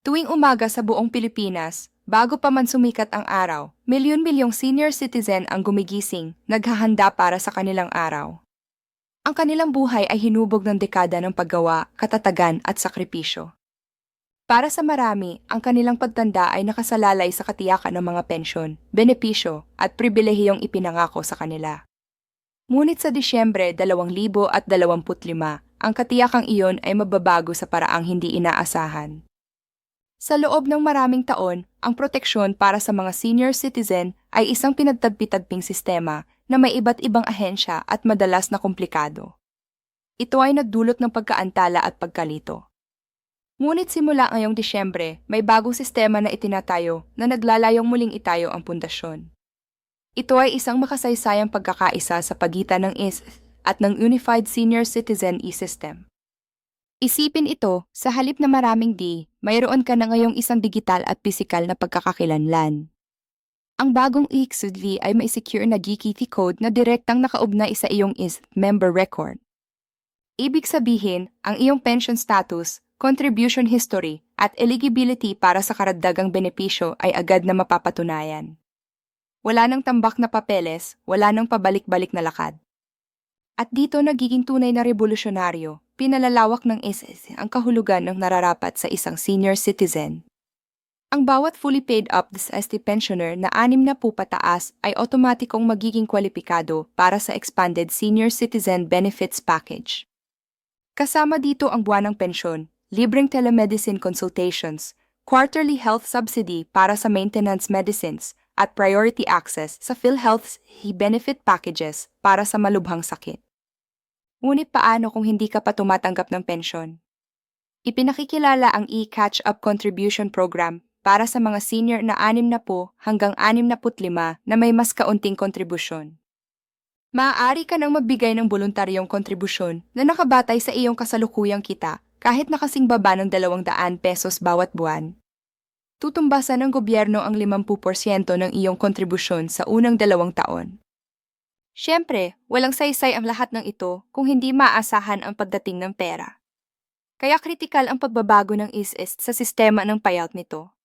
Tuwing umaga sa buong Pilipinas, bago pa man sumikat ang araw, milyon-milyong senior citizen ang gumigising, naghahanda para sa kanilang araw. Ang kanilang buhay ay hinubog ng dekada ng paggawa, katatagan at sakripisyo. Para sa marami, ang kanilang pagtanda ay nakasalalay sa katiyakan ng mga pensyon, benepisyo at pribilehiyong ipinangako sa kanila. Ngunit sa Disyembre 2025, ang katiyakang iyon ay mababago sa paraang hindi inaasahan. Sa loob ng maraming taon, ang proteksyon para sa mga senior citizen ay isang pinagtagpi-tagping sistema na may iba't ibang ahensya at madalas na komplikado. Ito ay nagdulot ng pagkaantala at pagkalito. Ngunit simula ngayong Disyembre, may bagong sistema na itinatayo na naglalayong muling itayo ang pundasyon. Ito ay isang makasaysayang pagkakaisa sa pagitan ng IS at ng Unified Senior Citizen e-System. Isipin ito, sa halip na maraming D, mayroon ka na ngayong isang digital at pisikal na pagkakakilanlan. Ang bagong EXUDV ay may secure na GKT code na direktang nakaugnay sa iyong IS member record. Ibig sabihin, ang iyong pension status, contribution history, at eligibility para sa karagdagang benepisyo ay agad na mapapatunayan. Wala nang tambak na papeles, wala nang pabalik-balik na lakad. At dito nagiging tunay na revolusyonaryo, pinalalawak ng SS ang kahulugan ng nararapat sa isang senior citizen. Ang bawat fully paid up SST pensioner na anim na po pataas ay otomatikong magiging kwalipikado para sa Expanded Senior Citizen Benefits Package. Kasama dito ang buwanang pensyon, libreng telemedicine consultations, quarterly health subsidy para sa maintenance medicines, at priority access sa PhilHealth's benefit packages para sa malubhang sakit. Ngunit paano kung hindi ka pa tumatanggap ng pensyon? Ipinakikilala ang e-catch-up contribution program para sa mga senior na 60 hanggang 65 na may mas kaunting kontribusyon. Maaari ka nang magbigay ng voluntaryong kontribusyon na nakabatay sa iyong kasalukuyang kita kahit nakasing baba ng 200 pesos bawat buwan. Tutumbasan ng gobyerno ang 50% ng iyong kontribusyon sa unang dalawang taon. Siyempre, walang saysay ang lahat ng ito kung hindi maasahan ang pagdating ng pera. Kaya kritikal ang pagbabago ng ISIS sa sistema ng payout nito.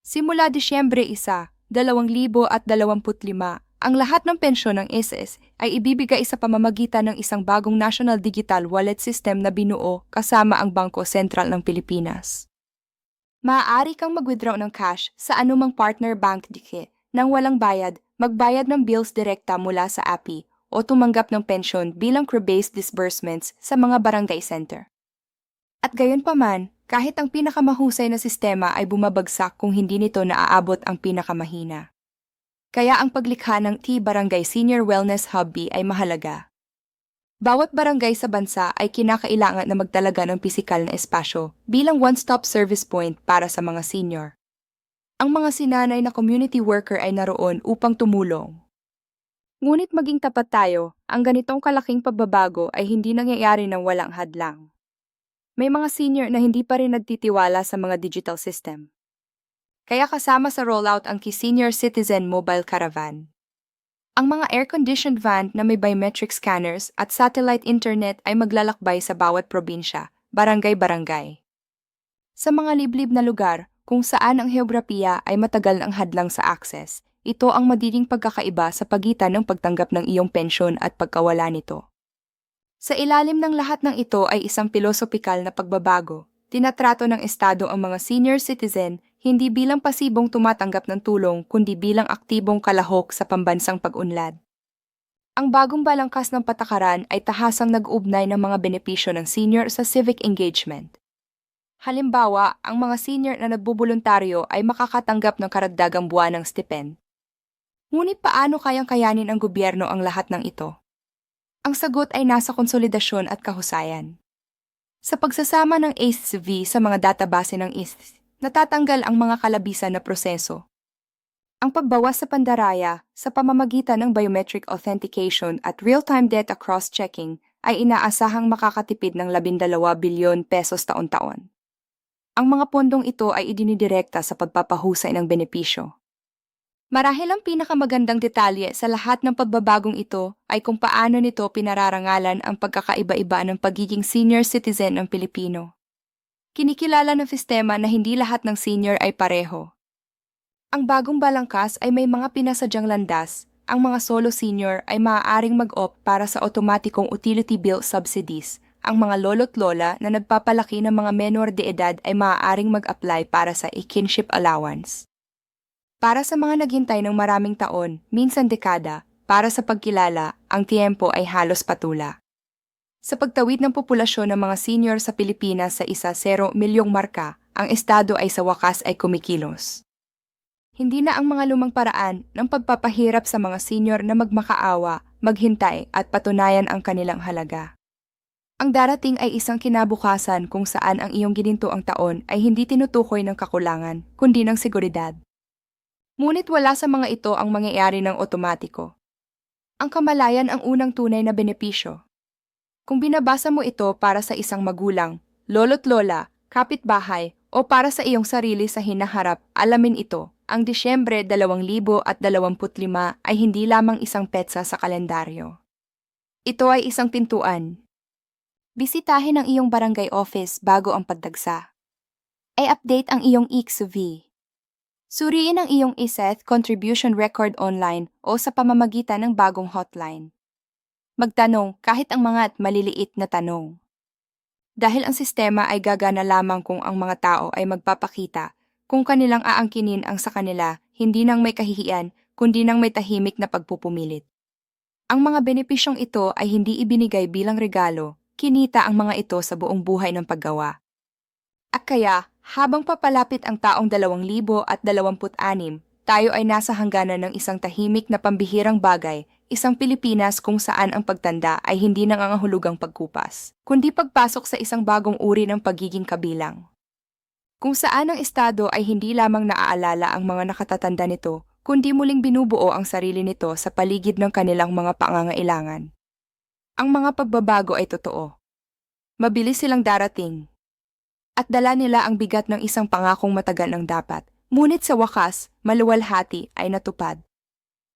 Simula Disyembre 1, 2025, ang lahat ng pensyon ng ISIS ay ibibigay sa pamamagitan ng isang bagong National Digital Wallet System na binuo kasama ang Bangko Sentral ng Pilipinas. Maaari kang mag-withdraw ng cash sa anumang partner bank dike nang walang bayad magbayad ng bills direkta mula sa API o tumanggap ng pensyon bilang crew-based disbursements sa mga barangay center. At gayon pa man, kahit ang pinakamahusay na sistema ay bumabagsak kung hindi nito naaabot ang pinakamahina. Kaya ang paglikha ng T-Barangay Senior Wellness Hubby ay mahalaga. Bawat barangay sa bansa ay kinakailangan na magtalaga ng pisikal na espasyo bilang one-stop service point para sa mga senior. Ang mga sinanay na community worker ay naroon upang tumulong. Ngunit maging tapat tayo, ang ganitong kalaking pagbabago ay hindi nangyayari ng walang hadlang. May mga senior na hindi pa rin nagtitiwala sa mga digital system. Kaya kasama sa rollout ang Key Senior Citizen Mobile Caravan. Ang mga air-conditioned van na may biometric scanners at satellite internet ay maglalakbay sa bawat probinsya, barangay-barangay. Sa mga liblib na lugar, kung saan ang heograpiya ay matagal ang hadlang sa access, ito ang magiging pagkakaiba sa pagitan ng pagtanggap ng iyong pensyon at pagkawala nito. Sa ilalim ng lahat ng ito ay isang pilosopikal na pagbabago. Tinatrato ng Estado ang mga senior citizen hindi bilang pasibong tumatanggap ng tulong kundi bilang aktibong kalahok sa pambansang pag-unlad. Ang bagong balangkas ng patakaran ay tahasang nag-ugnay ng mga benepisyo ng senior sa civic engagement. Halimbawa, ang mga senior na nagbubuluntaryo ay makakatanggap ng karagdagang buwan ng stipend. Ngunit paano kayang kayanin ang gobyerno ang lahat ng ito? Ang sagot ay nasa konsolidasyon at kahusayan. Sa pagsasama ng ACV sa mga database ng IST, natatanggal ang mga kalabisan na proseso. Ang pagbawas sa pandaraya sa pamamagitan ng biometric authentication at real-time data cross-checking ay inaasahang makakatipid ng 12 bilyon pesos taon-taon. Ang mga pondong ito ay idinidirekta sa pagpapahusay ng benepisyo. Marahil ang pinakamagandang detalye sa lahat ng pagbabagong ito ay kung paano nito pinararangalan ang pagkakaiba-iba ng pagiging senior citizen ng Pilipino. Kinikilala ng sistema na hindi lahat ng senior ay pareho. Ang bagong balangkas ay may mga pinasadyang landas. Ang mga solo senior ay maaaring mag-opt para sa otomatikong utility bill subsidies. Ang mga lolo't lola na nagpapalaki ng mga menor de edad ay maaaring mag-apply para sa kinship allowance. Para sa mga naghintay ng maraming taon, minsan dekada, para sa pagkilala, ang tiempo ay halos patula. Sa pagtawid ng populasyon ng mga senior sa Pilipinas sa isa 0 milyong marka, ang estado ay sa wakas ay kumikilos. Hindi na ang mga lumang paraan ng pagpapahirap sa mga senior na magmakaawa, maghintay at patunayan ang kanilang halaga. Ang darating ay isang kinabukasan kung saan ang iyong gininto ang taon ay hindi tinutukoy ng kakulangan, kundi ng seguridad. Ngunit wala sa mga ito ang mangyayari ng otomatiko. Ang kamalayan ang unang tunay na benepisyo. Kung binabasa mo ito para sa isang magulang, lolo't lola, kapitbahay, o para sa iyong sarili sa hinaharap, alamin ito, ang Disyembre 2025 ay hindi lamang isang petsa sa kalendaryo. Ito ay isang pintuan. Bisitahin ang iyong barangay office bago ang pagdagsa. I-update ang iyong EXV. Suriin ang iyong ESET contribution record online o sa pamamagitan ng bagong hotline. Magtanong kahit ang mga at maliliit na tanong. Dahil ang sistema ay gagana lamang kung ang mga tao ay magpapakita kung kanilang aangkinin ang sa kanila, hindi nang may kahihiyan, kundi nang may tahimik na pagpupumilit. Ang mga benepisyong ito ay hindi ibinigay bilang regalo, kinita ang mga ito sa buong buhay ng paggawa. At kaya, habang papalapit ang taong 2026, tayo ay nasa hangganan ng isang tahimik na pambihirang bagay, isang Pilipinas kung saan ang pagtanda ay hindi nangangahulugang pagkupas, kundi pagpasok sa isang bagong uri ng pagiging kabilang. Kung saan ang Estado ay hindi lamang naaalala ang mga nakatatanda nito, kundi muling binubuo ang sarili nito sa paligid ng kanilang mga pangangailangan. Ang mga pagbabago ay totoo. Mabilis silang darating. At dala nila ang bigat ng isang pangakong matagal ng dapat, ngunit sa wakas, maluwalhati ay natupad.